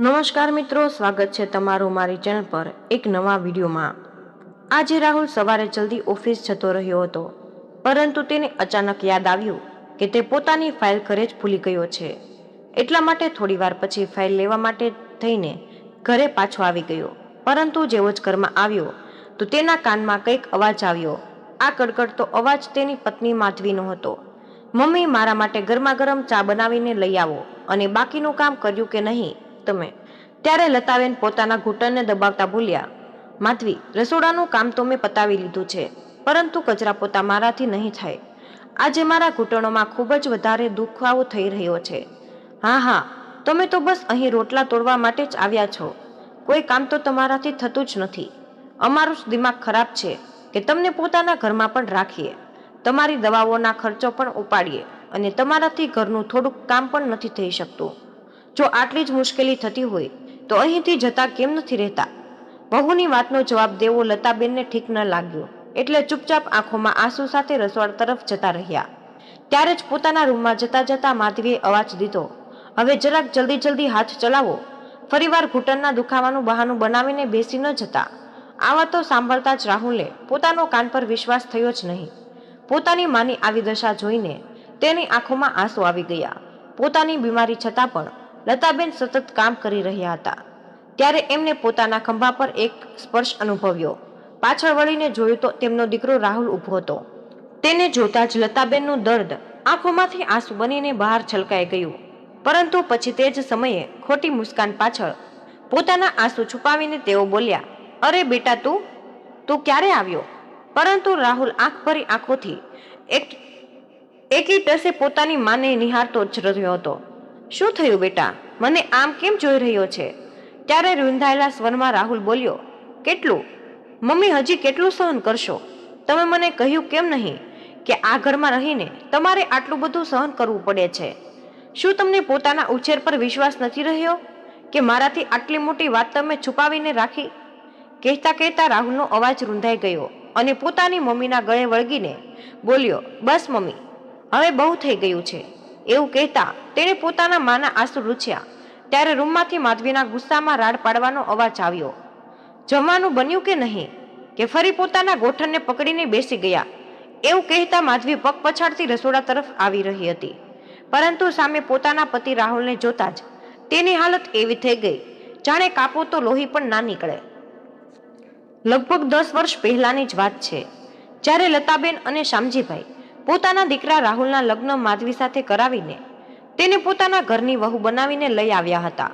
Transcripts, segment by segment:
નમસ્કાર મિત્રો, સ્વાગત છે તમારું મારી ચેનલ પર એક નવા વિડીયોમાં. આજે રાહુલ સવારે જલ્દી ઓફિસ જતો રહ્યો હતો, પરંતુ તેને અચાનક યાદ આવ્યું કે તે પોતાની ફાઇલ ઘરે જ ભૂલી ગયો છે. એટલા માટે થોડીવાર પછી ફાઇલ લેવા માટે થઈને ઘરે પાછો આવી ગયો, પરંતુ જેવો જ ઘરમાં આવ્યો, તો તેના કાનમાં કંઈક અવાજ આવ્યો. આ કડકડતો અવાજ તેની પત્ની માધવીનો હતો. મમ્મી, મારા માટે ગરમા ગરમ ચા બનાવીને લઈ આવો અને બાકીનું કામ કર્યું કે નહીં તમે. ત્યારે લતાબેન પોતાના ઘૂંટણને દબાવતા બોલ્યા, માધવી, રસોડાનું કામ તો મેં પતાવી લીધું છે, પરંતુ કચરા પોતા મારાથી નહીં થાય. આજે મારા ઘૂંટણોમાં ખૂબ જ વધારે દુખાવો થઈ રહ્યો છે. હા હા, તમે તો બસ અહીં રોટલા તોડવા માટે જ આવ્યા છો. કોઈ કામ તો તમારાથી થતું જ નથી. અમારું દિમાગ ખરાબ છે કે તમને પોતાના ઘરમાં પણ રાખીએ. તમારી દવાઓના ખર્ચો પણ ઉપાડીએ અને તમારાથી ઘરનું થોડુંક કામ પણ નથી થઈ શકતું. જો આટલી જ મુશ્કેલી થતી હોય, તો અહીંથી જતા કેમ નથી રહેતા? બહુની વાતનો જવાબ દેવો લતાબેનને ઠીક ન લાગ્યો, એટલે ચૂપચાપ આંખોમાં આંસુ સાથે રસોડ તરફ જતા રહ્યા. ત્યારે જ પોતાના રૂમમાં જતા જતા માધવીએ અવાજ દીધો, હવે જરાક જલ્દી જલ્દી હાથ ચલાવો. ફરીવાર ઘૂંટણના દુખાવાનું બહાનું બનાવીને બેસી ન જતા. આ વાતો સાંભળતા જ રાહુલે પોતાનો કાન પર વિશ્વાસ થયો જ નહીં. પોતાની માની આવી દશા જોઈને તેની આંખોમાં આંસુ આવી ગયા. પોતાની બીમારી છતાં પણ લતાબેન સતત કામ કરી રહ્યા હતા. ત્યારે એમને પોતાના ખંભા પર એક સ્પર્શ અનુભવ્યો. પાછળ વળીને જોયું તો તેમનો દીકરો રાહુલ ઊભો હતો. તેને જોતા જ લતાબેનનું દર્દ આંખોમાંથી આંસુ બનીને બહાર છલકાઈ ગયું. પરંતુ પછી તે જ સમયે ખોટી મુસ્કાન પાછળ પોતાના આંસુ છુપાવીને તેઓ બોલ્યા, અરે બેટા તું તું ક્યારે આવ્યો? પરંતુ રાહુલ આંખ ભરી આંખોથી એક એકી ટસે પોતાની માને નિહાળતો જ રહ્યો હતો. શું થયું બેટા? મને આમ કેમ જોઈ રહ્યો છે? ત્યારે રૂંધાયેલા સ્વરમાં રાહુલ બોલ્યો, કેટલું? મમ્મી હજી કેટલું સહન કરશો? તમે મને કહ્યું કેમ નહીં કે આ ઘરમાં રહીને તમારે આટલું બધું સહન કરવું પડે છે? શું તમને પોતાના ઉછેર પર વિશ્વાસ નથી રહ્યો કે મારાથી આટલી મોટી વાત તમે છુપાવીને રાખી? કહેતા કહેતા રાહુલનો અવાજ રૂંધાઈ ગયો અને પોતાની મમ્મીના ગળે વળગીને બોલ્યો, બસ મમ્મી, હવે બહુ થઈ ગયું છે. એવું કહેતા તેણે પોતાના માના આંસુ લૂછ્યા. ત્યારે રૂમમાંથી માધવીના ગુસ્સામાં રાડ પાડવાનો અવાજ આવ્યો. જમવાનું બન્યું કે નહીં? કે ફરી પોતાના ગોઠણને પકડીને બેસી ગયા? એવું કહેતા માધવી પગ પછાડતી રસોડા તરફ આવી રહી હતી. પરંતુ સામે પોતાના પતિ રાહુલને જોતા જ તેની હાલત એવી થઈ ગઈ. જાણે કાપો તો લોહી પણ ના નીકળે. લગભગ દસ વર્ષ પહેલાની જ વાત છે. જ્યારે લતાબેન અને શામજીભાઈ પોતાના દીકરા રાહુલના લગ્ન માધવી સાથે કરાવીને તેને પોતાના ઘરની વહુ બનાવીને લઈ આવ્યા હતા.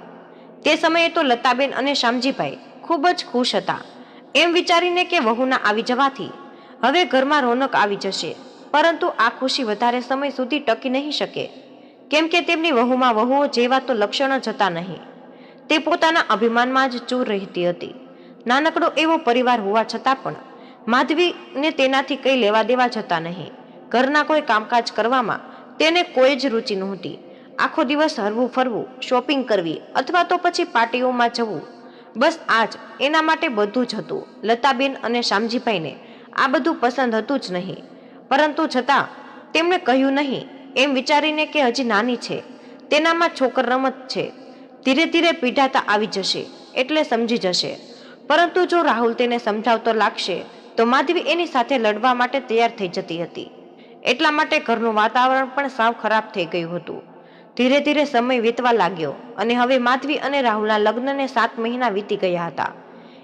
તે સમયે તો લતાબેન અને શામજીભાઈ ખૂબ જ ખુશ હતા. એમ વિચારીને કે વહુના આવી જવાથી હવે ઘરમાં રોનક આવી જશે, પરંતુ આ ખુશી વધારે સમય સુધી ટકી નહીં શકે. કેમ કે તેમની વહુમાં વહુઓ જેવા તો લક્ષણો જતા નહીં. તે પોતાના અભિમાનમાં જ ચૂર રહેતી હતી. નાનકડો એવો પરિવાર હોવા છતાં પણ માધવીને તેનાથી કંઈ લેવા દેવા જતા નહીં. ઘરના કોઈ કામકાજ કરવામાં તેને કોઈ જ રુચિ નહોતી. આખો દિવસ હરવું ફરવું શોપિંગ કરવી અથવા તો પછી પાર્ટીઓમાં જવું. બસ આ જ એના માટે બધું જ હતું. લતાબેન અને શામજીભાઈને આ બધું પસંદ હતું જ નહીં. પરંતુ છતાં તેમણે કહ્યું નહીં, એમ વિચારીને કે હજી નાની છે. તેનામાં છોકર રમત છે. ધીરે ધીરે પીઢાતા આવી જશે, એટલે સમજી જશે. પરંતુ જો રાહુલ તેને સમજાવતો લાગશે, તો માધવી એની સાથે લડવા માટે તૈયાર થઈ જતી હતી. એટલા માટે ઘરનું વાતાવરણ પણ સાવ ખરાબ થઈ ગયું હતું. ધીરે ધીરે સમય વીતવા લાગ્યો અને હવે માધવી અને રાહુલના લગ્નને સાત મહિના વીતી ગયા હતા.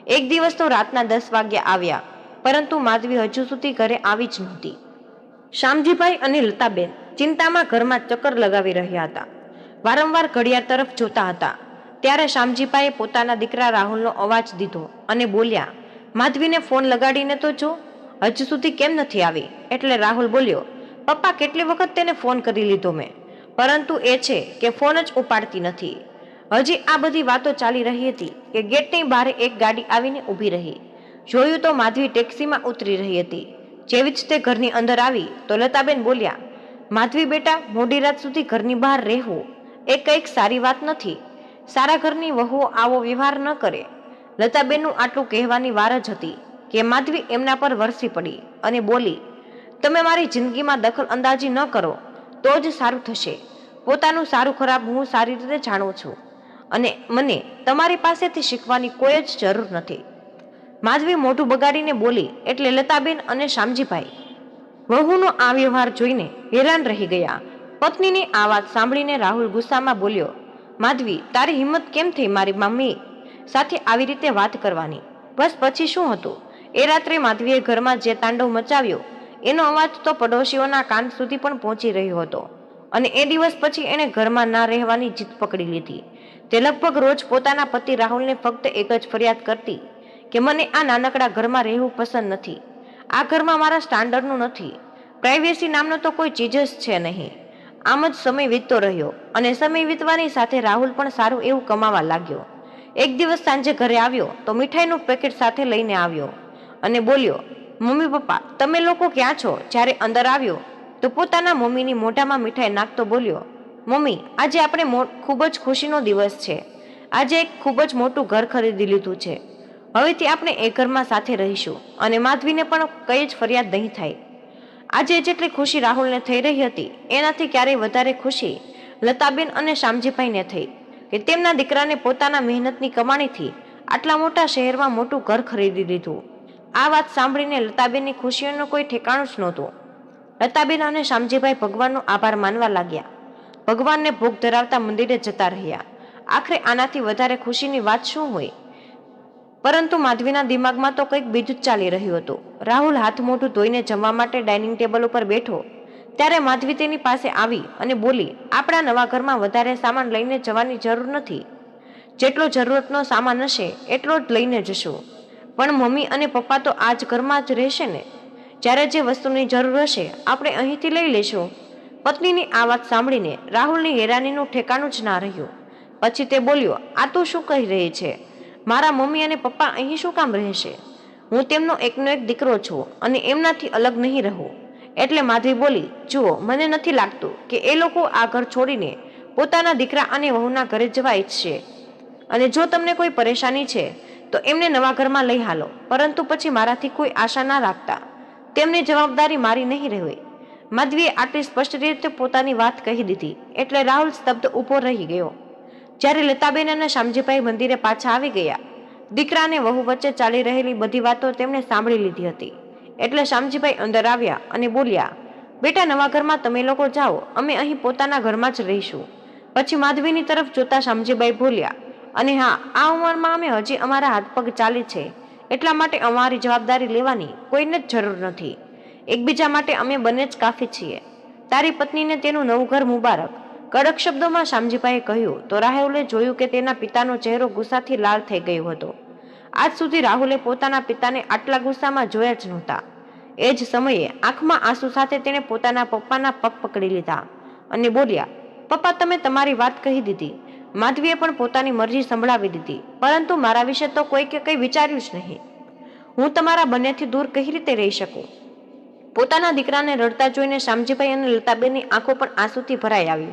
એક દિવસ તો રાતના દસ વાગ્યા આવ્યા, પરંતુ માધવી હજુ સુધી ઘરે આવી જ નહોતી. શામજીભાઈ અને લતાબેન ચિંતામાં ઘરમાં ચક્કર લગાવી રહ્યા હતા. વારંવાર ઘડિયાળ તરફ જોતા હતા. ત્યારે શામજીભાઈએ પોતાના દીકરા રાહુલનો અવાજ દીધો અને બોલ્યા, માધવીને ફોન લગાડીને તો જો. હજુ સુધી કેમ નથી આવી? એટલે રાહુલ બોલ્યો, પપ્પા, કેટલી વખત તેને ફોન કરી લીધો મેં? પરંતુ એ છે કે ફોન જ ઉપાડતી નથી. હજી આ બધી વાતો ચાલી રહી હતી કે ગેટની બહાર એક ગાડી આવીને ઊભી રહી. જોયું તો માધવી ટેક્સીમાં ઉતરી રહી હતી. જેવી જ તે ઘરની અંદર આવી તો લતાબેન બોલ્યા, માધવી બેટા, મોડી રાત સુધી ઘરની બહાર રહેવું એ કંઈક સારી વાત નથી. સારા ઘરની વહુઓ આવો વ્યવહાર ન કરે. લતાબેનનું આટલું કહેવાની વાર જ હતી. કે માધવી એમના પર વરસી પડી અને બોલી, તમે મારી જિંદગીમાં દખલ અંદાજી ન કરો, તો જ સારું થશે. પોતાનું સારું ખરાબ હું સારી રીતે જાણું છું. અને મને તમારી પાસેથી શીખવાની કોઈ જ જરૂર નથી. માધવી મોઢું બગાડીને બોલી, એટલે લતાબેન અને શામજીભાઈ. વહુનો આ વ્યવહાર જોઈને હેરાન રહી ગયા. પત્નીની આ વાત સાંભળીને રાહુલ ગુસ્સામાં બોલ્યો, માધવી, તારી હિંમત કેમ થઈ મારી મમ્મી સાથે આવી રીતે વાત કરવાની? બસ પછી શું હતું? એ રાત્રે માધવીએ ઘરમાં જે તાંડવ મચાવ્યો, એનો અવાજ તો પડોશીઓના કાન સુધી પણ પહોંચી રહ્યો હતો. અને એ દિવસ પછી એણે ઘરમાં ના રહેવાની જીત પકડી લીધી. તે લગભગ રોજ પોતાના પતિ રાહુલને ફક્ત એક જ ફરિયાદ કરતી કે, મને આ નાનકડા ઘરમાં રહેવું પસંદ નથી. આ ઘરમાં મારા સ્ટાન્ડર્ડનું નથી. પ્રાઇવેસી નામનો તો કોઈ ચીજ જ છે નહીં. આમ જ સમય વીતતો રહ્યો અને સમય વીતવાની સાથે રાહુલ પણ સારું એવું કમાવા લાગ્યો. એક દિવસ સાંજે ઘરે આવ્યો તો મીઠાઈનું પેકેટ સાથે લઈને આવ્યો. અને બોલ્યો, મમ્મી પપ્પા, તમે લોકો ક્યાં છો? જ્યારે અંદર આવ્યો, તો પોતાના મમ્મીની મોઢામાં મીઠાઈ નાખતો બોલ્યો, મમ્મી, આજે આપણે ખૂબ જ ખુશીનો દિવસ છે. આજે એક ખૂબ જ મોટું ઘર ખરીદી લીધું છે. હવેથી આપણે એ ઘરમાં સાથે રહીશું. અને માધવીને પણ કંઈ જ ફરિયાદ નહીં થાય. આજે જેટલી ખુશી રાહુલને થઈ રહી હતી, એનાથી ક્યારેય વધારે ખુશી લતાબેન અને શામજીભાઈને થઈ, કે તેમના દીકરાને પોતાના મહેનતની કમાણીથી આટલા મોટા શહેરમાં મોટું ઘર ખરીદી લીધું આ વાત સાંભળીને લતાબેનની ખુશીઓનું કોઈ ઠેકાણું જ નહોતું. લતાબેન અને શામજીભાઈ ભગવાનનો આભાર માનવા લાગ્યા. ભગવાનને ભોગ ધરાવતા મંદિરે જતા રહ્યા. આખરે આનાથી વધારે ખુશીની વાત શું હોય? પરંતુ માધવીના દિમાગમાં તો કંઈક બીજું જ ચાલી રહ્યું હતું. રાહુલ હાથ મોઢું ધોઈને જમવા માટે ડાઇનિંગ ટેબલ ઉપર બેઠો. ત્યારે માધવી તેની પાસે આવી અને બોલી, આપણા નવા ઘરમાં વધારે સામાન લઈને જવાની જરૂર નથી. જેટલો જરૂરતનો સામાન હશે, એટલો જ લઈને જશું. પણ મમ્મી અને પપ્પા તો આ જ ઘરમાં જ રહેશે ને? જ્યારે જે વસ્તુની જરૂર હશે, આપણે અહીંથી લઈ લેશું પત્નીની આ વાત સાંભળીને રાહુલની હેરાનીનું ઠેકાણું જ ના રહ્યું. પછી તે બોલ્યો, આ તું શું કહી રહી છે? મારા મમ્મી અને પપ્પા અહીં શું કામ રહેશે? હું તેમનો એકનો એક દીકરો છું અને એમનાથી અલગ નહીં રહું. એટલે માધવી બોલી, જુઓ, મને નથી લાગતું કે એ લોકો આ ઘર છોડીને પોતાના દીકરા અને વહુના ઘરે જવા ઈચ્છશે. અને જો તમને કોઈ પરેશાની છે તો એમને નવા ઘરમાં લઈ હાલો. પરંતુ પછી મારાથી કોઈ આશા ના રાખતા. તેમની જવાબદારી મારી નહીં રહેવી માધવીએ આટલી સ્પષ્ટ રીતે પોતાની વાત કહી દીધી. એટલે રાહુલ સ્તબ્ધ ઊભો રહી ગયો. જ્યારે લતાબેન અને શામજીભાઈ મંદિરે પાછા આવી ગયા. દીકરાને વહુ વચ્ચે ચાલી રહેલી બધી વાતો તેમણે સાંભળી લીધી હતી. એટલે શામજીભાઈ અંદર આવ્યા અને બોલ્યા, બેટા, નવા ઘરમાં તમે લોકો જાઓ. અમે અહીં પોતાના ઘરમાં જ રહીશું. પછી માધવીની તરફ જોતા શામજીભાઈ બોલ્યા અને હા, આ ઉંમરમાં અમે હજી અમારા હાથ પગ ચાલી છે. એટલા માટે અમારી જવાબદારી લેવાની કોઈને જ જરૂર નથી. એકબીજા માટે અમે બંને જ કાફી છીએ. તારી પત્નીને તેનું નવું ઘર મુબારક. કડક શબ્દોમાં શામજીભાઈએ કહ્યું, તો રાહુલે જોયું કે તેના પિતાનો ચહેરો ગુસ્સાથી લાલ થઈ ગયો હતો. આજ સુધી રાહુલે પોતાના પિતાને આટલા ગુસ્સામાં જોયા જ નહોતા. એ જ સમયે આંખમાં આંસુ સાથે તેણે પોતાના પપ્પાના પગ પકડી લીધા અને બોલ્યા, પપ્પા, તમે તમારી વાત કહી દીધી. માધવીએ પણ પોતાની મરજી સંભળાવી દીધી. પરંતુ મારા વિશે તો કોઈ કંઈ વિચાર્યું જ નહીં. હું તમારા બંનેથી દૂર કઈ રીતે રહી શકું? પોતાના દીકરાને રડતા જોઈને શામજીભાઈ અને લતાબેનની આંખો પણ આંસુથી ભરાઈ આવી.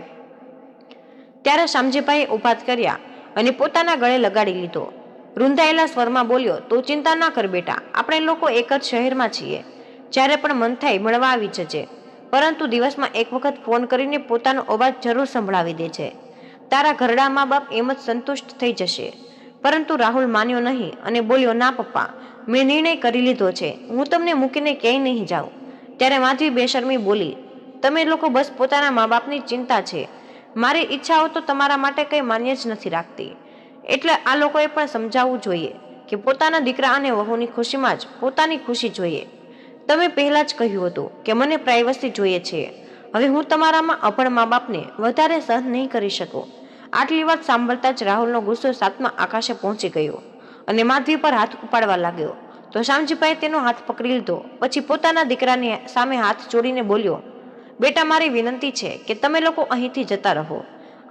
ત્યારે શામજીભાઈએ ઊભા કર્યા અને પોતાના ગળે લગાડી લીધો. રૂંધાયેલા સ્વરમાં બોલ્યો, તું ચિંતા ના કર બેટા, આપણે લોકો એક જ શહેરમાં છીએ. જ્યારે પણ મન થાય મળવા આવી જજે. પરંતુ દિવસમાં એક વખત ફોન કરીને પોતાનો અવાજ જરૂર સંભળાવી દે છે તારા ઘરડા મા બાપ એમ જ સંતુષ્ટ થઈ જશે. પરંતુ રાહુલ માન્યો નહીં અને બોલ્યો, ના, પપ્પા, મેં નિર્ણય કરી લીધો છે. હું તમને મૂકીને ક્યાંય નહીં જાઉં. ત્યારે માધવી બેશરમી બોલી, તમે લોકો બસ પોતાના મા બાપની ચિંતા છે. મારી ઈચ્છાઓ તો તમારા માટે કંઈ માન્ય જ નથી રાખતી. એટલે આ લોકોએ પણ સમજાવવું જોઈએ કે પોતાના દીકરા અને વહુની ખુશીમાં જ પોતાની ખુશી જોઈએ. તમે પહેલાં જ કહ્યું હતું કે મને પ્રાઇવસી જોઈએ છે. હવે હું તમારામાં અભણ મા બાપને વધારે સહન નહીં કરી શકું. આટલી વાત સાંભળતા જ રાહુલનો ગુસ્સો સાતમા આકાશે પહોંચી ગયો અને માધવી પર હાથ ઉપાડવા લાગ્યો. તો શામજીભાઈ તેનો હાથ પકડી લીધો. પછી પોતાના દીકરાની સામે હાથ જોડીને બોલ્યો, બેટા, મારી વિનંતી છે કે તમે લોકો અહીંથી જતા રહો.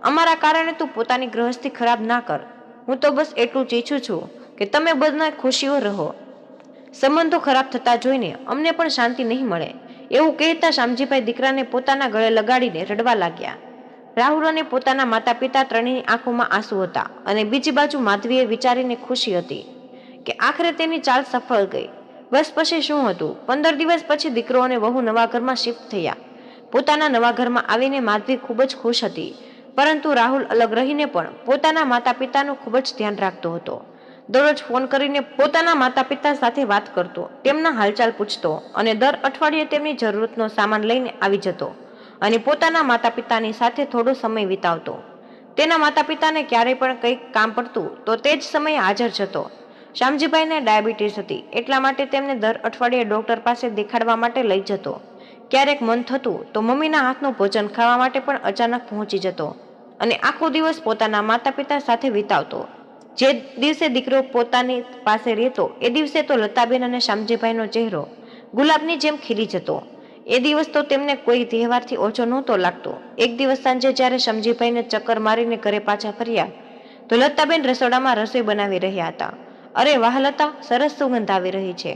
અમારા કારણે તું પોતાની ગૃહસ્થી ખરાબ ના કર. હું તો બસ એટલું જ છું કે તમે બધા ખુશીઓ રહો. સંબંધો ખરાબ થતા જોઈને અમને પણ શાંતિ નહીં મળે. એવું કહેતા શામજીભાઈ દીકરાને પોતાના ગળે લગાડીને રડવા લાગ્યા. રાહુલ અને પોતાના માતા પિતા ત્રણેયની આંખોમાં આંસુ હતા અને બીજી બાજુ માધવીએ વિચારીને ખુશી હતી કે આખરે તેની ચાલ સફળ ગઈ. બસ પછી શું હતું? પંદર દિવસ પછી દીકરો અને વહુ નવા ઘરમાં શિફ્ટ થયા. પોતાના નવા ઘરમાં આવીને માધવી ખૂબ જ ખુશ હતી. પરંતુ રાહુલ અલગ રહીને પણ પોતાના માતા પિતાનું ખૂબ જ ધ્યાન રાખતો હતો. દરરોજ ફોન કરીને પોતાના માતા પિતા સાથે વાત કરતો, તેમના હાલચાલ પૂછતો અને દર અઠવાડિયે તેમની જરૂરતનો સામાન લઈને આવી જતો. અને પોતાના માતા પિતાની સાથે થોડો સમય વિતાવતો. તેના માતા પિતાને ક્યારેય પણ કંઈક કામ પડતું તો તે જ સમયે હાજર જતો. શ્યામજીભાઈને ડાયાબિટીસ હતી, એટલા માટે તેમને દર અઠવાડિયે ડૉક્ટર પાસે દેખાડવા માટે લઈ જતો. ક્યારેક મન થતું તો મમ્મીના હાથનું ભોજન ખાવા માટે પણ અચાનક પહોંચી જતો અને આખો દિવસ પોતાના માતા પિતા સાથે વિતાવતો. જે દિવસે દીકરો પોતાની પાસે રહેતો, એ દિવસે તો લતાબેન અને શ્યામજીભાઈનો ચહેરો ગુલાબની જેમ ખીલી જતો. એ દિવસ તો તેમને કોઈ તહેવારથી ઓછો નહોતો લાગતો. એક દિવસ સાંજે જ્યારે સમજીભાઈને ચક્કર મારીને ઘરે પાછા ફર્યા, તો લતાબેન રસોડામાં રસોઈ બનાવી રહ્યા હતા. અરે વાહ લતા, સરસ સુગંધ આવી રહી છે.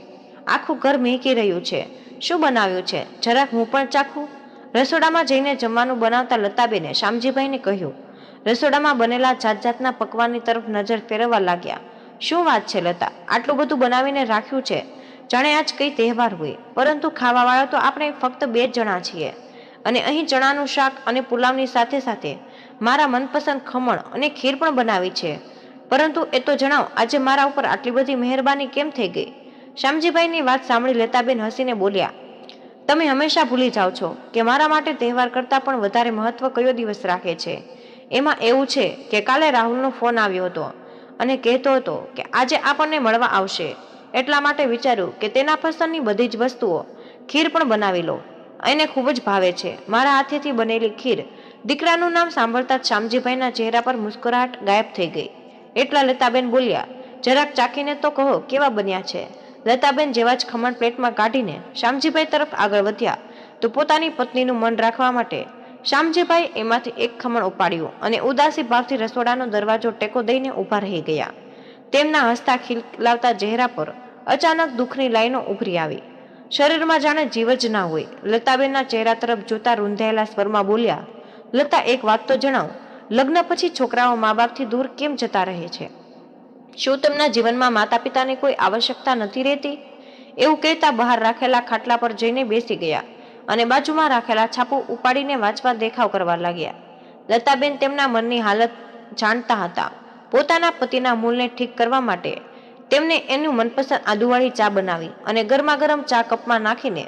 આખું ઘર મહેકી રહ્યું છે. શું બનાવ્યું છે? જરાક હું પણ ચાખું? રસોડામાં જઈને જમવાનું બનાવતા લતાબેને શામજીભાઈને કહ્યું, રસોડામાં બનેલા જાત જાતના પકવાનની તરફ નજર ફેરવવા લાગ્યા. શું વાત છે લતા? આટલું બધું બનાવીને રાખ્યું છે? જાણે આજ કઈ તહેવાર હોય. પરંતુ ખાવાવાળા તો આપણે ફક્ત બે જ જણા છીએ. અને અહીં ચણાનું શાક અને પુલાવની સાથે સાથે મારા મનપસંદ ખમણ અને ખીર પણ બનાવી છે. પરંતુ એ તો જણાવ, આજે મારા ઉપર આટલી બધી મહેરબાની કેમ થઈ ગઈ? શ્યામજીભાઈની વાત સાંભળી લતાબેન હસીને બોલ્યા, તમે હંમેશા ભૂલી જાઓ છો કે મારા માટે તહેવાર કરતાં પણ વધારે મહત્વ કયો દિવસ રાખે છે. એમાં એવું છે કે કાલે રાહુલનો ફોન આવ્યો હતો અને કહેતો હતો કે આજે આપણને મળવા આવશે. એટલા માટે વિચાર્યું કે તેના પસંદની બધી જ વસ્તુઓ ખીર પણ બનાવી લો. એને ખૂબ જ ભાવે છે. મારા હાથેથી બનેલી ખીર દીકરાનું નામ સાંભળતા જ શ્યામજીભાઈના ચહેરા પર મુસ્કુરાહટ ગાયબ થઈ ગઈ. એટલા લતાબેન બોલ્યા, જરાક ચાખીને તો કહો, કેવા બન્યા છે? લતાબેન જેવા જ ખમણ પ્લેટમાં કાઢીને શ્યામજીભાઈ તરફ આગળ વધ્યા. તો પોતાની પત્નીનું મન રાખવા માટે શ્યામજીભાઈ એમાંથી એક ખમણ ઉપાડ્યું અને ઉદાસી ભાવથી રસોડાનો દરવાજો ટેકો દઈને ઊભા રહી ગયા. તેમના હસતા ખીલાવતા ચહેરા પર અચાનક દુઃખની લાઈનો ઉભરી આવી. શરીરમાં જાણે જીવ જ ના હોય. લતાબેનના ચહેરા તરફ જોતા રૂંધાયેલા સ્વરમાં બોલ્યા, લતા, એક વાત તો જણાવ. લગ્ન પછી છોકરાઓ મા બાપથી દૂર કેમ જતા રહે છે? શું તેમના જીવનમાં માતા પિતાની કોઈ આવશ્યકતા નથી રહેતી? એવું કહેતા બહાર રાખેલા ખાટલા પર જઈને બેસી ગયા અને બાજુમાં રાખેલા છાપું ઉપાડીને વાંચવા દેખાવ કરવા લાગ્યા. લતાબેન તેમના મનની હાલત જાણતા હતા. પોતાના પતિના મૂળને ઠીક કરવા માટે તેમને એનું મનપસંદ આદુવાળી ચા બનાવી અને ગરમા ગરમ ચા કપમાં નાખીને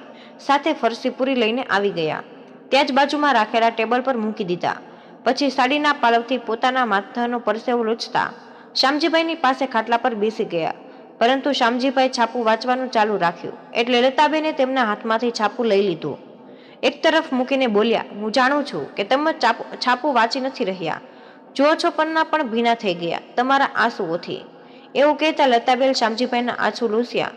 સાથે ફરસી પૂરી લઈને આવી ગયા. ત્યાં જ બાજુમાં રાખેલા ટેબલ પર મૂકી દીધા. પછી સાડીના પાલવથી પોતાના માથાનો પરસેવો લૂછતા શ્યામજીભાઈની પાસે ખાટલા પર બેસી ગયા. પરંતુ શ્યામજીભાઈ છાપું વાંચવાનું ચાલુ રાખ્યું એટલે લતાબેને તેમના હાથમાંથી છાપું લઈ લીધું. એક તરફ મૂકીને બોલ્યા, હું જાણું છું કે તમે છાપું વાંચી નથી રહ્યા. જો છો પન્ના પણ ભીના થઈ ગયા, તમારા આંસુઓથી. એવું કહેતા લતાબેન, શામજીભાઈના આંસુ લૂસ્યા.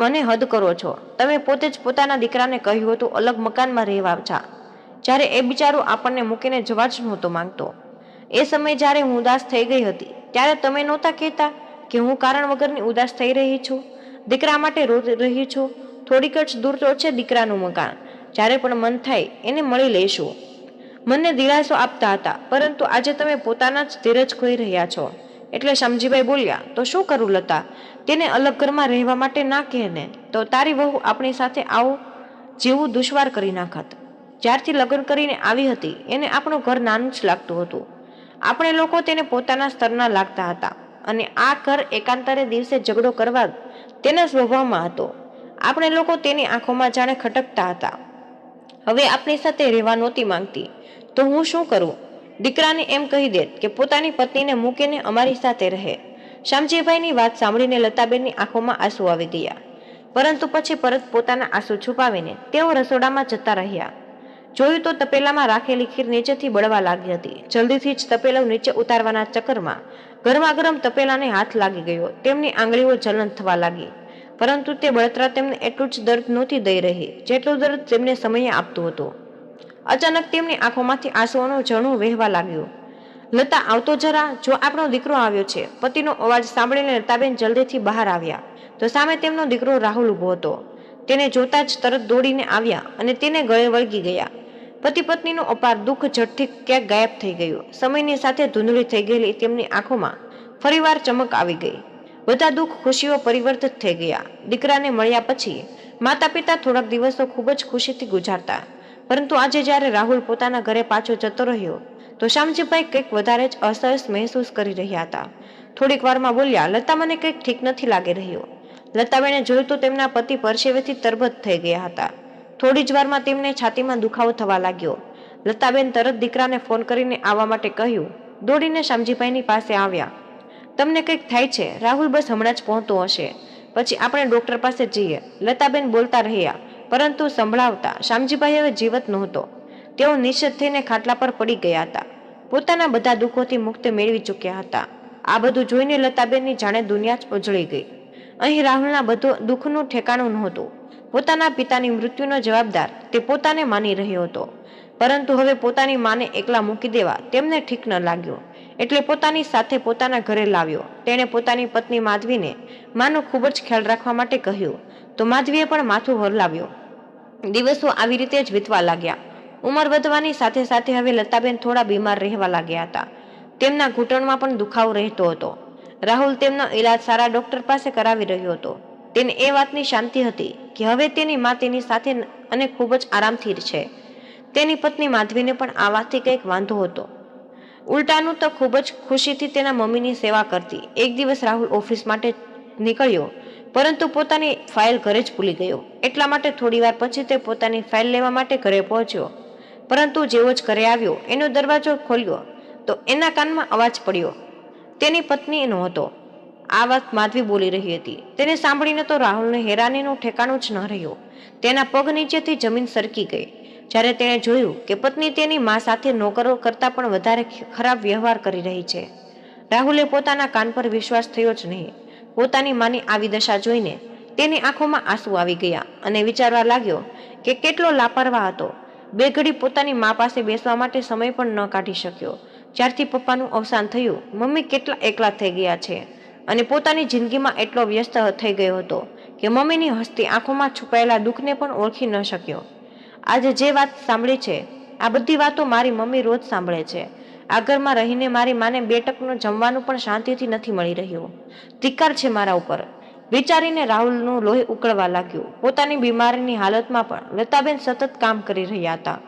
મને હદ કરો છો. તમે પોતે જ પોતાના દીકરાને કહ્યું હતું, અલગ મકાનમાં રહેવા જા. જ્યારે એ બિચારો આપણને મૂકીને જવા જ નહોતો માંગતો. એ સમયે જ્યારે હું ઉદાસ થઈ ગઈ હતી, ત્યારે તમે નહોતા કહેતા કે હું કારણ વગરની ઉદાસ થઈ રહી છું? દીકરા માટે રો રહી છું? થોડીક જ દૂર તો છે દીકરાનું મકાન. જ્યારે પણ મન થાય, એને મળી લઈશું. મને દિલાસો આપતા હતા, પરંતુ આજે તમે પોતાના જ ધીરજ ખોઈ રહ્યા છો. એટલે સમજીભાઈ બોલ્યા, તો શું કરું લતા? તેને અલગ ઘરમાં રહેવા માટે ના કહે ને, તો તારી વહુ આપણી સાથે આવો જેવું દુશ્વાર કરી નાખત. જ્યારથી લગ્ન કરીને આવી હતી, એને આપણું ઘર નાનું જ લાગતું હતું. આપણે લોકો તેને પોતાના સ્તરના લાગતા હતા, અને આ ઘર એકાંતરે દિવસે ઝઘડો કરવા તેના સ્વભાવમાં હતો. આપણે લોકો તેની આંખોમાં જાણે ખટકતા હતા. હવે આપણી સાથે રહેવા નહોતી માંગતી. તો હું શું કરું? દીકરાને એમ કહી દેત કે પોતાની પત્નીને મૂકીને અમારી સાથે રહે. શ્યામજીભાઈની વાત સાંભળીને લતાબેનની આંખોમાં આંસુ આવી ગયા. પરંતુ પછી પરત પોતાના આંસુ છુપાવીને તેઓ રસોડામાં જતા રહ્યા. જોયું તો તપેલામાં રાખેલી ખીર નીચેથી બળવા લાગી હતી. જલ્દીથી જ તપેલો નીચે ઉતારવાના ચક્કરમાં ગરમા ગરમ તપેલાને હાથ લાગી ગયો. તેમની આંગળીઓ જલન થવા લાગી. પરંતુ તે બળતરા તેમને એટલું જ દર્દ નહોતી દઈ રહી, જેટલું દર્દ તેમને સમયે આપતું હતું. અચાનક તેમની આંખોમાંથી આંસુઓનું ઝરણું વહેવા લાગ્યું. લતા, આવતો જરા, જો આપણો દીકરો આવ્યો છે. પતિનો અવાજ સાંભળીને લતાબેન જલ્દીથી બહાર આવ્યા. તો સામે તેમનો દીકરો રાહુલ ઊભો હતો. તેને જોતા જ તરત દોડીને આવ્યા અને તેને ગળે વળગી ગયા. પતિ પત્નીનું અપાર દુઃખ ઝડથી ક્યાંક ગાયબ થઈ ગયું. સમયની સાથે ધૂંધળી થઈ ગયેલી તેમની આંખોમાં ફરીવાર ચમક આવી ગઈ. બધા દુઃખ ખુશીઓ પરિવર્તિત થઈ ગયા. દીકરાને મળ્યા પછી માતા પિતા થોડાક દિવસો ખૂબ જ ખુશીથી ગુજારતા. પરંતુ આજે જ્યારે રાહુલ પોતાના ઘરે પાછો જતો રહ્યો, તો શ્યામજીભાઈ કંઈક વધારે જ અસહસ મહેસૂસ કરી રહ્યા હતા. થોડીક વારમાં બોલ્યા, લતા, મને કંઈક ઠીક નથી લાગી રહ્યું. લતાબેને જોયું તો તેમના પતિ પરસેવેથી તરબત થઈ ગયા હતા. થોડી જ વારમાં તેમને છાતીમાં દુખાવો થવા લાગ્યો. લતાબેન તરત દીકરાને ફોન કરીને આવવા માટે કહ્યું, દોડીને શ્યામજીભાઈની પાસે આવ્યા. તમને કંઈક થાય છે, રાહુલ બસ હમણાં જ પહોંચતો હશે. પછી આપણે ડૉક્ટર પાસે જઈએ. લતાબેન બોલતા રહ્યા, પરંતુ સંભળાવતા શામજીભાઈ હવે જીવત નહોતો. તેઓ નિશ્ચિત થઈને ખાટલા પર પડી ગયા હતા. પોતાના બધા દુઃખોથી મુક્ત મેળવી ચૂક્યા હતા. આ બધું જોઈને લતાબેનની જાણે દુનિયા જ ઉજળી ગઈ. અહીં રાહુલના બધું દુઃખનું ઠેકાણું નહોતું. પોતાના પિતાની મૃત્યુનો જવાબદાર તે પોતાને માની રહ્યો હતો. પરંતુ હવે પોતાની માને એકલા મૂકી દેવા તેમને ઠીક ન લાગ્યું. એટલે પોતાની સાથે પોતાના ઘરે લાવ્યો. તેણે પોતાની પત્ની માધવીને, માનો ખૂબ જ ખ્યાલ રાખવા માટે કહ્યું. તો માધવીએ પણ માથું હલાવ્યું દિવસો આવી રીતે જ વીતવા લાગ્યા. ઉંમર વધવાની સાથે સાથે હવે લતાબેન થોડા બીમાર રહેવા લાગ્યા હતા. તેમના ઘૂંટણમાં પણ દુખાવો રહેતો હતો. રાહુલ તેમનો ઈલાજ સારા ડોક્ટર પાસે કરાવી રહ્યો હતો. તેને એ વાતની શાંતિ હતી કે હવે તેની મા તેની સાથે અને ખૂબ જ આરામથી છે. તેની પત્ની માધવીને પણ આ વાતથી કંઈક વાંધો હતો. ઉલટાનું તો ખૂબ જ ખુશીથી તેના મમ્મીની સેવા કરતી. એક દિવસ રાહુલ ઓફિસ માટે નીકળ્યો, પરંતુ પોતાની ફાઇલ ઘરે જ ભૂલી ગયો. એટલા માટે થોડી વાર પછી તે પોતાની ફાઇલ લેવા માટે ઘરે પહોંચ્યો. પરંતુ જેવો જ ઘરે આવ્યો, એનો દરવાજો ખોલ્યો તો એના કાનમાં અવાજ પડ્યો. તેની પત્ની એનો હતો. આ વાત માધવી બોલી રહી હતી. તેને સાંભળીને તો રાહુલને હેરાનીનું ઠેકાણું જ ન રહ્યું. તેના પગ નીચેથી જમીન સરકી ગઈ. જ્યારે તેણે જોયું કે પત્ની તેની મા સાથે નોકરો કરતાં પણ વધારે ખરાબ વ્યવહાર કરી રહી છે. રાહુલે પોતાના કાન પર વિશ્વાસ થયો જ નહીં. પોતાની માની આવી દશા જોઈને તેની આંખોમાં આંસુ આવી ગયા અને વિચારવા લાગ્યો કે કેટલો લાપરવાહ હતો. બે ઘડી પોતાની મા પાસે બેસવા માટે સમય પણ ન કાઢી શક્યો. જ્યારથી પપ્પાનું અવસાન થયું, મમ્મી કેટલા એકલા થઈ ગયા છે અને પોતાની જિંદગીમાં એટલો વ્યસ્ત થઈ ગયો હતો કે મમ્મીની હસ્તી આંખોમાં છુપાયેલા દુઃખને પણ ઓળખી ન શક્યો. આજે જે વાત સાંભળી છે, આ બધી વાતો મારી મમ્મી રોજ સાંભળે છે. આ ઘરમાં રહીને મારી માને બેઠકનું જમવાનું પણ શાંતિથી નથી મળી રહ્યું. ધિકાર છે મારા ઉપર. વિચારીને રાહુલનું લોહી ઉકળવા લાગ્યું. પોતાની બીમારીની હાલતમાં પણ લતાબેન સતત કામ કરી રહ્યા હતા.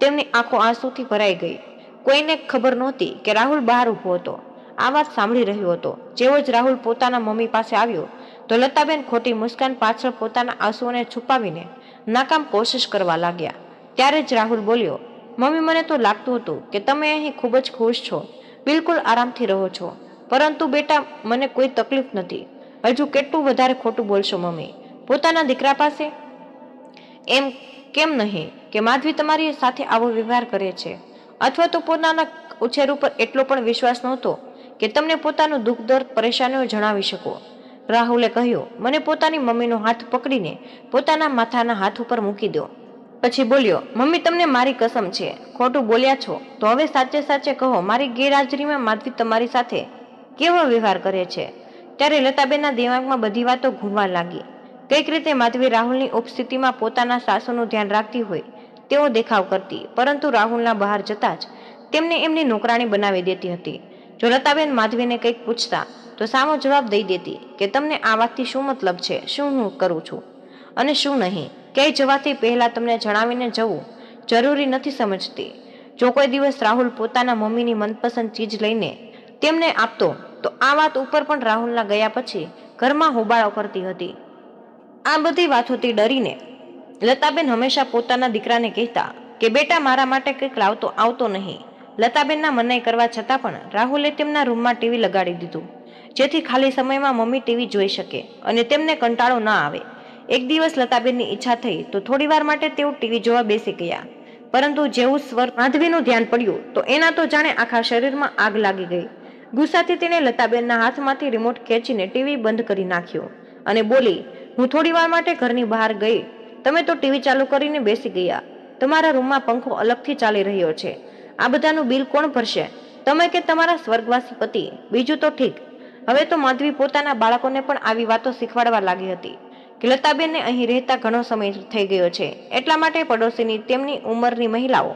તેમની આંખો આંસુથી ભરાઈ ગઈ. કોઈને ખબર નહોતી કે રાહુલ બહાર ઊભો હતો. આ વાત સાંભળી રહ્યો હતો. જેવો જ રાહુલ પોતાના મમ્મી પાસે આવ્યો તો લતાબેન ખોટી મુસ્કાન પાછળ પોતાના આંસુઓને છુપાવીને નાકામ કોશિશ કરવા લાગ્યા. ત્યારે જ રાહુલ બોલ્યો, મમ્મી, મને તો લાગતું હતું કે તમે અહીં ખૂબ જ ખુશ છો, બિલકુલ આરામથી રહો છો, પરંતુ બેટા, મને કોઈ તકલીફ નથી. હજુ કેટલું વધારે ખોટું બોલશો, મમ્મી? પોતાના દીકરા પાસે? એમ કેમ નહીં કે માધવી તમારી સાથે આવો વ્યવહાર કરે છે? અથવા તો પોતાના ઉછેર ઉપર એટલો પણ વિશ્વાસ નહોતો કે તમને પોતાનું દુઃખ દર્દ પરેશાનીઓ જણાવી શકો. રાહુલે કહ્યું, મને પોતાની મમ્મીનો હાથ પકડીને પોતાના માથાના હાથ ઉપર મૂકી દો. પછી બોલ્યો, મમ્મી, તમને મારી કસમ છે. ખોટું બોલ્યા છો, તો હવે સાચે સાચે કહો, મારી ગેરહાજરીમાં માધવી તમારી સાથે કેવો વ્યવહાર કરે છે? ત્યારે લતાબેનના દિમાગમાં બધી વાતો ઘૂમવા લાગી. કંઈક રીતે માધવી રાહુલની ઉપસ્થિતિમાં પોતાના સાસુનું ધ્યાન રાખતી હોય તેવો દેખાવ કરતી, પરંતુ રાહુલના બહાર જતા જ તેમને એમની નોકરાણી બનાવી દેતી હતી. જો લતાબેન માધવીને કંઈક પૂછતા, તો સામો જવાબ દઈ દેતી કે તમને આ વાતથી શું મતલબ છે? શું હું કરું છું? અને શું નહીં? ક્યાંય જવાથી પહેલાં તમને જણાવીને જવું જરૂરી નથી સમજતી. જો કોઈ દિવસ રાહુલ પોતાના મમ્મીની મનપસંદ ચીજ લઈને તેમને આપતો, તો આ વાત ઉપર પણ રાહુલના ગયા પછી ઘરમાં હોબાળો કરતી હતી. આ બધી વાતોથી ડરીને લતાબેન હંમેશા પોતાના દીકરાને કહેતા કે, બેટા, મારા માટે કંઈક લાવતો આવતો નહીં. લતાબેનના મનાઈ કરવા છતાં પણ રાહુલે તેમના રૂમમાં ટીવી લગાડી દીધું, જેથી ખાલી સમયમાં મમ્મી ટીવી જોઈ શકે અને તેમને કંટાળો ન આવે. એક દિવસ લતાબેનની ઈચ્છા થઈ તો થોડીવાર માટે તેઓ ટીવી જોવા બેસી ગયા. પરંતુ જેવું સ્વર માધવીનું ધ્યાન પડ્યું તો એના તો જાણે આખા શરીરમાં આગ લાગી ગઈ. ગુસ્સાથી તેણે લતાબેનના હાથમાંથી રિમોટ ખેંચીને ટીવી બંધ કરી નાખ્યો અને બોલી, હું થોડીવાર માટે ઘરની બહાર ગઈ. તમે તો ટીવી ચાલુ કરીને બેસી ગયા. તમારા રૂમમાં પંખો અલગથી ચાલી રહ્યો છે. આ બધાનું બિલ કોણ ભરશે? તમે કે તમારા સ્વર્ગવાસી પતિ? બીજું તો ઠીક. હવે તો માધવી પોતાના બાળકોને પણ આવી વાતો શીખવાડવા લાગી હતી. કે લતાબેનને અહીં રહેતા ઘણો સમય થઈ ગયો છે. એટલા માટે પડોશીની તેમની ઉંમરની મહિલાઓ,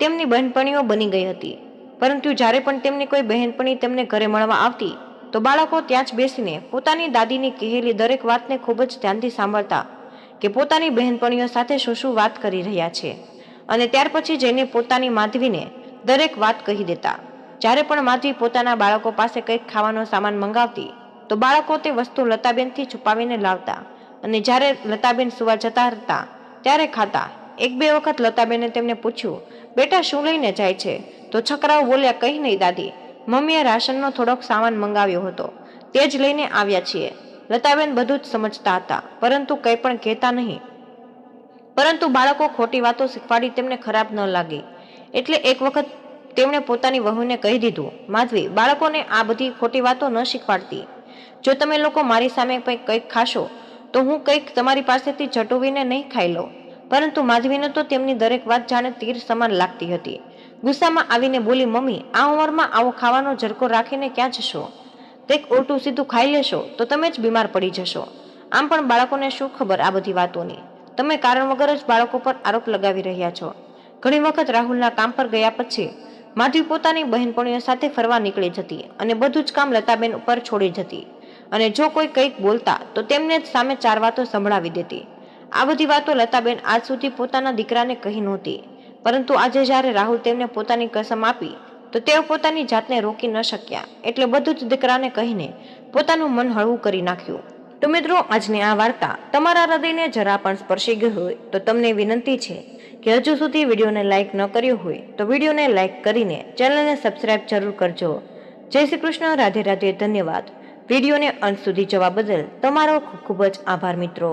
તેમની બહેનપણીઓ બની ગઈ હતી. પરંતુ જ્યારે પણ તેમની કોઈ બહેનપણી તેમને ઘરે મળવા આવતી, તો બાળકો ત્યાં જ બેસીને પોતાની દાદીની કહેલી દરેક વાતને ખૂબ જ ધ્યાનથી સાંભળતા કે પોતાની બહેનપણીઓ સાથે શું શું વાત કરી રહ્યા છે. અને ત્યાર પછી જઈને પોતાની માધવીને દરેક વાત કહી દેતા. જ્યારે પણ માધવી પોતાના બાળકો પાસે કંઈક ખાવાનો સામાન મંગાવતી, તો બાળકો તે વસ્તુ લતાબેનથી છુપાવીને લાવતા અને જ્યારે લતાબેન સુવા જતા હતા, ત્યારે ખાતા. એક બે વખત લતાબેને તેમને પૂછ્યું, બેટા, શું લઈને જાય છે? તો છકરાઓ બોલ્યા, કંઈ નહીં, દાદી. મમ્મીએ રાશનનો થોડોક સામાન મંગાવ્યો હતો. તે જ લઈને આવ્યા છીએ. લતાબેન બધું જ સમજતા હતા, પરંતુ કંઈ પણ કહેતા નહીં. પરંતુ બાળકો ખોટી વાતો શીખવાડી તેમને ખરાબ ન લાગે. એટલે એક વખત તેમણે પોતાની વહુને કહી દીધું, માધવી, બાળકોને આ બધી ખોટી વાતો ન શીખવાડતી. જો તમે લોકો મારી સામે કંઈક કંઈક ખાશો, તો હું કંઈક તમારી પાસેથી જટોવીને નહીં ખાઈ લઉં. પરંતુ માધવીને તો તેમની દરેક વાત જાણે તીર સમાન લાગતી હતી. ગુસ્સામાં આવીને બોલી, મમ્મી, આ ઉંમરમાં આવો ખાવાનો ઝરકો રાખીને ક્યાં જશો? કંઈક ઓટું સીધું ખાઈ લેશો તો તમે જ બીમાર પડી જશો. આમ પણ બાળકોને શું ખબર આ બધી વાતોની? તમે કારણ વગર જ બાળકો પર આરોપ લગાવી રહ્યા છો. ઘણી વખત રાહુલના કામ પર ગયા પછી માધવી પોતાની બહેનપણીઓ સાથે ફરવા નીકળી જતી અને બધું જ કામ લતાબેન ઉપર છોડી જતી. અને જો કોઈ કંઈક બોલતા તો તેમને જ સામે ચાર વાતો સંભળાવી દેતી. આ બધી વાતો લતાબેન આજ સુધી પોતાના દીકરાને કહી નહોતી. પરંતુ આજે જ્યારે રાહુલ તેમને પોતાની કસમ આપી, તો તેઓ પોતાની જાતને રોકી ન શક્યા. એટલે બધું જ દીકરાને કહીને પોતાનું મન હળવું કરી નાખ્યું. તો મિત્રો, આજની આ વાર્તા તમારા હૃદયને જરા પણ સ્પર્શી ગઈ હોય તો તમને વિનંતી છે કે હજુ સુધી વિડીયોને લાઇક ન કર્યો હોય તો વિડીયોને લાઇક કરીને ચેનલને સબસ્ક્રાઇબ જરૂર કરજો. જય શ્રી કૃષ્ણ, રાધે રાધે, ધન્યવાદ. વિડીયોને અંત સુધી જોવા બદલ તમારો ખૂબ જ આભાર મિત્રો.